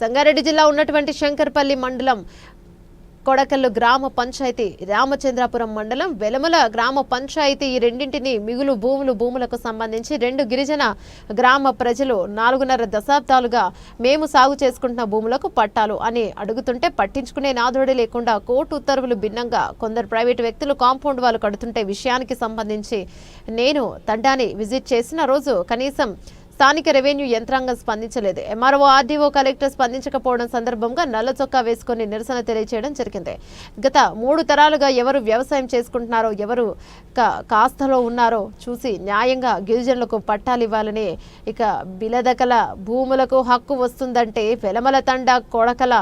సంగారెడ్డి జిల్లా ఉన్నటువంటి శంకర్పల్లి మండలం కొడకల్లు గ్రామ పంచాయతీ రామచంద్రాపురం మండలం వెలమల గ్రామ పంచాయతీ ఈ రెండింటిని మిగులు భూములు భూములకు సంబంధించి రెండు గిరిజన గ్రామ ప్రజలు నాలుగున్నర దశాబ్దాలుగా మేము సాగు చేసుకుంటున్న భూములకు పట్టాలు అని అడుగుతుంటే పట్టించుకునే నాదోడి లేకుండా కోర్టు ఉత్తర్వులు భిన్నంగా కొందరు ప్రైవేటు వ్యక్తులు కాంపౌండ్ వాళ్ళు కడుతుంటే విషయానికి సంబంధించి నేను తండాని విజిట్ చేసిన రోజు కనీసం స్థానిక రెవెన్యూ యంత్రాంగం స్పందించలేదు. ఎంఆర్ఓ ఆర్డీఓ కలెక్టర్ స్పందించకపోవడం సందర్భంగా నల్ల చొక్కా వేసుకుని నిరసన తెలియజేయడం జరిగింది. గత మూడు తరాలుగా ఎవరు వ్యవసాయం చేసుకుంటున్నారో ఎవరు కా- కాస్తలో ఉన్నారో చూసి న్యాయంగా గిరిజనులకు పట్టాలు ఇవ్వాలని ఇక బిలదకల భూములకు హక్కు వస్తుందంటే వెలమల తండ కొడకల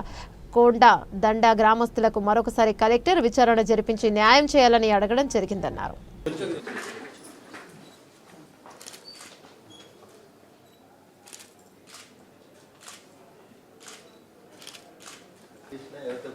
కొండ దండ గ్రామస్తులకు మరొకసారి కలెక్టర్ విచారణ జరిపించి న్యాయం చేయాలని అడగడం జరిగిందన్నారు చేసినా ఎవరు తప్పు చేసినా సర్వే చేయాల్సింది మీరే చేయాల్సింది మీరే రిసీవ్ పంపించిన ఇట్లా ఇవ్వండి దయచేసి అన్నీ అవి ఇంకేం ఉంది మళ్ళీ వేరు వేరు ఎవరు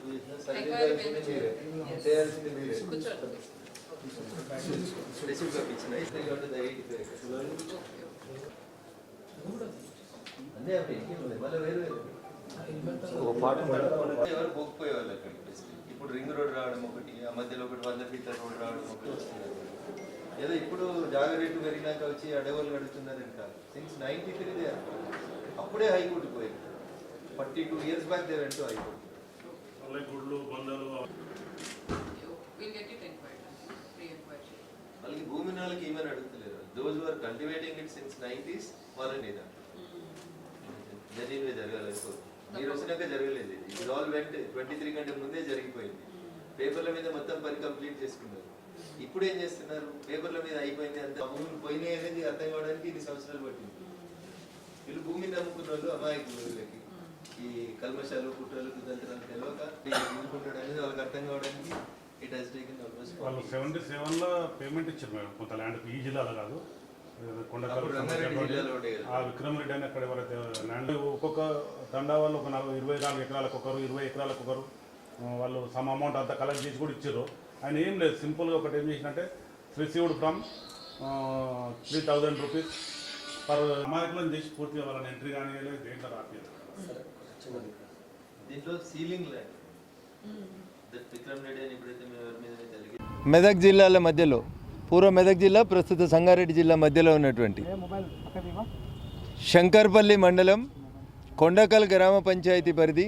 పోకపోయే వాళ్ళు అక్కడ ఇప్పుడు రింగ్ రోడ్ రావడం ఒకటి ఆ మధ్యలో ఒకటి వంద ఫీట్ల రోడ్ రావడం ఒకటి ఏదో ఇప్పుడు జాగ రేటు పెరిగినాక వచ్చి అడవులు కడుతున్నారని కాదు సిన్స్ నైన్టీ త్రీ అప్పుడే హైకోర్టు పోయింది forty two years back they went high court అలా గుళ్ళు వాళ్ళకి భూమి నాలుగు వాళ్ళకి ఏమని అడుగుతలేరు? Those were cultivating it since nineties వాళ్ళని ఇదా జరిగినవి జరగాలి. మీరు వచ్చినాక జరగలేదు ఇది. ఆల్ వెంట ట్వంటీ త్రీ కంటే ముందే జరిగిపోయింది. పేపర్ల మీద మొత్తం పని కంప్లీట్ చేసుకున్నారు. ఇప్పుడు ఏం చేస్తున్నారు? పేపర్ల మీద అయిపోయింది అంత. భూములు పోయినాయి అనేది అర్థం కావడానికి ఇన్ని సంవత్సరాలు పట్టింది. వీళ్ళు భూమిని నమ్ముకున్న వాళ్ళు అమాయకులు వీళ్ళకి. ఈ కల్మషాలు కుట్రలు కుతంత్రాలు తెలియక నమ్ముకుంటాడు అనేది వాళ్ళకి అర్థం కావడానికి ఇట్ హెస్ టేకెన్ ఆల్మోస్ట్ వాళ్ళు సెవెంటీ సెవెన్లో పేమెంట్ ఇచ్చారు మేడం కొంత ల్యాండ్ ఈ జిల్లాలో కాదు. ఆ విక్రమరెడ్డి అని అక్కడ ఎవరైతే ల్యాండ్ ఒక్కొక్క తండా వాళ్ళు ఒక నలభై ఇరవై నాలుగు ఎకరాలకు ఒకరు ఇరవై ఎకరాలకు ఒకరు వాళ్ళు సమ్ అమౌంట్ అంతా కలెక్ట్ చేసి కూడా ఇచ్చారు. ఆయన ఏం లేదు సింపుల్గా ఒకటి ఏం చేసినట్టే received from three thousand rupees per అమాయకులను చేసి పూర్తిగా వాళ్ళని ఎంట్రీ కానీ లేదు దేంట్లో రాపియాలి దీంట్లో ceiling land that Vikram Reddy అని ఎప్పుడైతే మేము ఎవరి మీద జరిగి మెదక్ జిల్లాల మధ్యలో పూర్వ మెదక్ జిల్లా ప్రస్తుత సంగారెడ్డి జిల్లా మధ్యలో ఉన్నటువంటి శంకర్పల్లి మండలం కొండకల్ గ్రామ పంచాయతీ పరిధి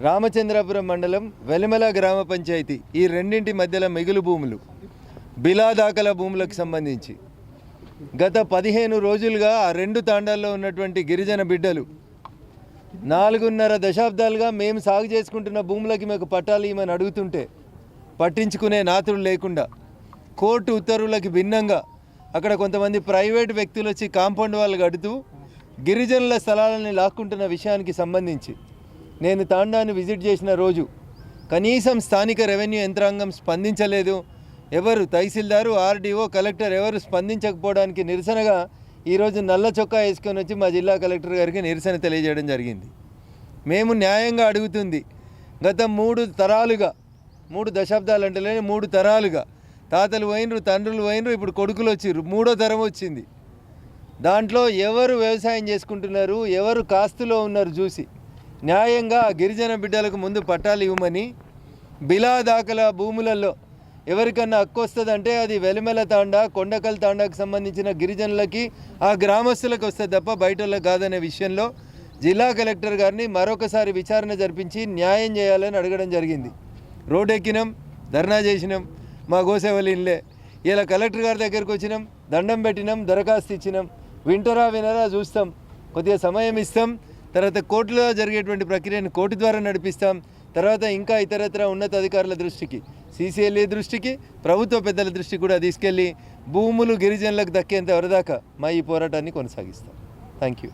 రామచంద్రాపురం మండలం వెలిమల గ్రామ పంచాయతీ ఈ రెండింటి మధ్యలో మిగులు భూములు బిలా దాఖల భూములకు సంబంధించి. గత పదిహేను రోజులుగా ఆ రెండు తాండాల్లో ఉన్నటువంటి గిరిజన బిడ్డలు నాలుగున్నర దశాబ్దాలుగా మేము సాగు చేసుకుంటున్న భూములకి మాకు పట్టాలు ఇవ్వమని అడుగుతుంటే పట్టించుకునే నాతులు లేకుండా కోర్టు ఉత్తర్వులకి భిన్నంగా అక్కడ కొంతమంది ప్రైవేట్ వ్యక్తులు వచ్చి కాంపౌండ్ వాళ్ళు కడుతూ గిరిజనుల స్థలాలని లాక్కుంటున్న విషయానికి సంబంధించి నేను తాండాన్ని విజిట్ చేసిన రోజు కనీసం స్థానిక రెవెన్యూ యంత్రాంగం స్పందించలేదు. ఎవరు తహసీల్దారు ఆర్డీఓ కలెక్టర్ ఎవరు స్పందించకపోవడానికి నిరసనగా ఈరోజు నల్ల చొక్కా వేసుకొని వచ్చి మా జిల్లా కలెక్టర్ గారికి నిరసన తెలియజేయడం జరిగింది. మేము న్యాయంగా అడుగుతుంది. గత మూడు తరాలుగా మూడు దశాబ్దాలు అంటేనే మూడు తరాలుగా తాతలు పోయినరు తండ్రులు పోయినరు ఇప్పుడు కొడుకులు వచ్చిర్రు. మూడో తరం వచ్చింది. దాంట్లో ఎవరు వ్యవసాయం చేసుకుంటున్నారు ఎవరు కాస్తులో ఉన్నారు చూసి న్యాయంగా గిరిజన బిడ్డలకు ముందు పట్టాలు ఇవ్వమని బిలా దాఖల భూములలో ఎవరికన్నా హక్కు వస్తుందంటే అది వెలిమెల తాండా కొండకల్ తాండాకు సంబంధించిన గిరిజనులకి ఆ గ్రామస్తులకు వస్తే తప్ప బయట వాళ్ళకి కాదనే విషయంలో జిల్లా కలెక్టర్ గారిని మరొకసారి విచారణ జరిపించి న్యాయం చేయాలని అడగడం జరిగింది. రోడ్ ఎక్కినాం ధర్నా చేసినాం మా గోసేవలిన్లే ఇలా కలెక్టర్ గారి దగ్గరికి వచ్చినాం దండం పెట్టినాం దరఖాస్తు ఇచ్చినాం. వింటరా వినరా చూస్తాం. కొద్దిగా సమయం ఇస్తాం తర్వాత కోర్టులో జరిగేటువంటి ప్రక్రియను కోర్టు ద్వారా నడిపిస్తాం తర్వాత ఇంకా ఇతరత్ర ఉన్నతాధికారుల దృష్టికి. సీసీఎల్ఏ దృష్టికి ప్రభుత్వ పెద్దల దృష్టికి కూడా తీసుకెళ్ళి భూములు గిరిజనులకు దక్కేంత వరదాకా మా ఈ పోరాటాన్ని కొనసాగిస్తాం. Thank you